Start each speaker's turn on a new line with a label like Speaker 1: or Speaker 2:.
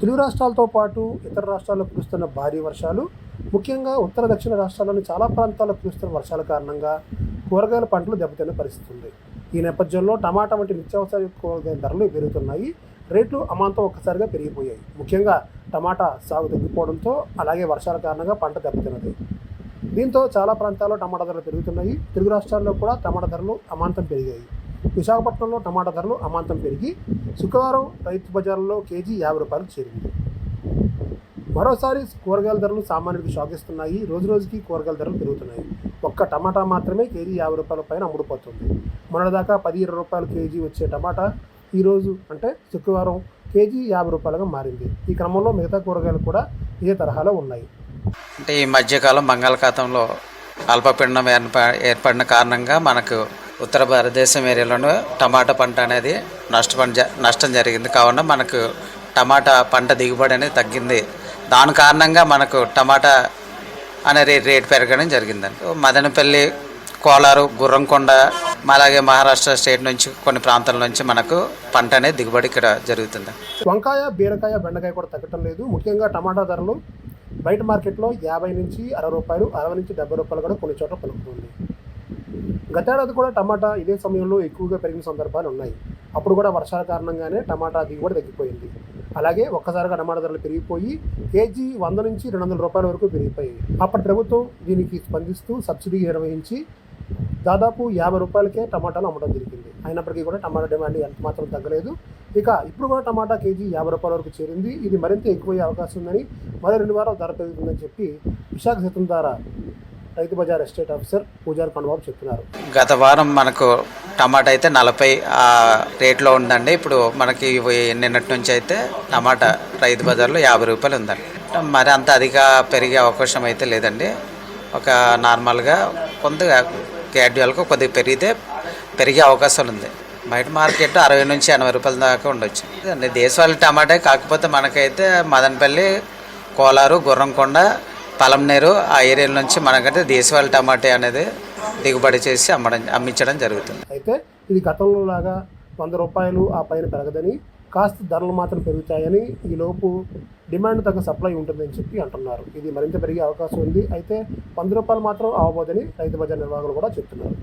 Speaker 1: తెలుగు రాష్ట్రాలతో పాటు ఇతర రాష్ట్రాల్లో కురుస్తున్న భారీ వర్షాలు ముఖ్యంగా ఉత్తర దక్షిణ రాష్ట్రాల్లోని చాలా ప్రాంతాల్లో కురుస్తున్న వర్షాల కారణంగా కూరగాయల పంటలు దెబ్బతిన్న పరిస్థితి ఉంది ఈ నేపథ్యంలో టమాటా వంటి నిత్యావసర కూరగాయల ధరలు పెరుగుతున్నాయి. రేట్లు అమాంతం ఒక్కసారిగా పెరిగిపోయాయి. ముఖ్యంగా టమాటా సాగు తగ్గిపోవడంతో అలాగే వర్షాల కారణంగా పంట దెబ్బతిన్నది. దీంతో చాలా ప్రాంతాల్లో టమాటా ధరలు పెరుగుతున్నాయి. తెలుగు రాష్ట్రాల్లో కూడా టమాటా ధరలు అమాంతం పెరిగాయి. విశాఖపట్నంలో టమాటా ధరలు అమాంతం పెరిగి శుక్రవారం రైతు బజార్లో కేజీ యాభై రూపాయలు చేరింది. మరోసారి కూరగాయల ధరలు సామాన్యుడికి షాక్ ఇస్తున్నాయి రోజు రోజుకి కూరగాయల ధరలు పెరుగుతున్నాయి. ఒక్క టమాటా మాత్రమే కేజీ యాభై రూపాయల పైన అమ్ముడుపోతుంది. మొన్నటిదాకా పది ఇరవై రూపాయలు కేజీ వచ్చే టమాటా ఈరోజు అంటే శుక్రవారం కేజీ యాభై రూపాయలుగా మారింది. ఈ క్రమంలో మిగతా కూరగాయలు కూడా ఇదే తరహాలో ఉన్నాయి.
Speaker 2: అంటే ఈ మధ్యకాలం బంగాళాఖాతంలో అల్పపీడనం ఏర్ప ఏర్పడిన కారణంగా మనకు ఉత్తర భారతదేశం ఏరియాలోనూ టమాటా పంట అనేది నష్టపడి నష్టం జరిగింది. కావున మనకు టమాటా పంట దిగుబడి అనేది తగ్గింది. దాని కారణంగా మనకు టమాటా అనే రేట్ రేట్ పెరగడం జరిగిందండి. మదనపల్లి కోలారు గుర్రంకొండ అలాగే మహారాష్ట్ర స్టేట్ నుంచి కొన్ని ప్రాంతాల నుంచి మనకు పంట అనేది దిగుబడి ఇక్కడ జరుగుతుంది.
Speaker 1: వంకాయ బీరకాయ బెండకాయ కూడా తగ్గటం లేదు. ముఖ్యంగా టమాటా ధరలు బయట మార్కెట్లో యాభై నుంచి అరవై రూపాయలు అరవై నుంచి డెబ్బై రూపాయలు కూడా కొన్ని చోట్ల పలుకుతుంది గతేడాది కూడా టమాటా ఇదే సమయంలో ఎక్కువగా పెరిగిన సందర్భాలు ఉన్నాయి. అప్పుడు కూడా వర్షాల కారణంగానే టమాటా దిగుబడి తగ్గిపోయింది. అలాగే ఒక్కసారిగా టమాటా ధరలు పెరిగిపోయి కేజీ వంద నుంచి రెండు వందల రూపాయల వరకు పెరిగిపోయాయి. అప్పటి ప్రభుత్వం దీనికి స్పందిస్తూ సబ్సిడీ నిర్వహించి దాదాపు యాభై రూపాయలకే టమాటాలు అమ్మడం జరిగింది. అయినప్పటికీ కూడా టమాటా డిమాండ్ ఎంత మాత్రం తగ్గలేదు. ఇక ఇప్పుడు కూడా టమాటా కేజీ యాభై రూపాయల వరకు చేరింది. ఇది మరింత ఎక్కువయ్యే అవకాశం ఉందని మరో రెండు వారాలు ధర పెరుగుతుందని చెప్పి విశాఖ శాతం ద్వారా రైతు బజార్ ఎస్టేట్ ఆఫీసర్ పూజారి పండుబాబు చెప్తున్నారు
Speaker 2: గత వారం మనకు టమాటా అయితే నలభై ఆ రేట్లో ఉందండి. ఇప్పుడు మనకి నిన్నటి నుంచి అయితే టమాటా రైతు బజార్లో యాభై రూపాయలు ఉందండి. మరి అంత అధిక పెరిగే అవకాశం అయితే లేదండి. ఒక నార్మల్గా కొంత క్యాడ్యువల్గా కొద్దిగా పెరిగితే పెరిగే అవకాశాలు ఉంది. బయట మార్కెట్ అరవై నుంచి ఎనభై రూపాయల దాకా ఉండొచ్చు. దేశవాళీ టమాటా కాకపోతే మనకైతే మదనపల్లి కోలారు గుర్రంకొండ పలంనేరు ఆ ఏరియా నుంచి మనకంటే దేశవాళీ టమాటే అనేది దిగుబడి చేసి అమ్మడం అమ్మించడం జరుగుతుంది.
Speaker 1: అయితే ఇది గతంలో లాగా వంద రూపాయలు ఆ పైన పెరగదని కాస్త ధరలు మాత్రం పెరుగుతాయని ఈ లోపు డిమాండ్ తగ్గ సప్లై ఉంటుందని చెప్పి అంటున్నారు. ఇది మరింత పెరిగే అవకాశం ఉంది. అయితే వంద రూపాయలు మాత్రం అవ్వబోదని రైతు బజార్ నిర్వాహకులు కూడా చెప్తున్నారు.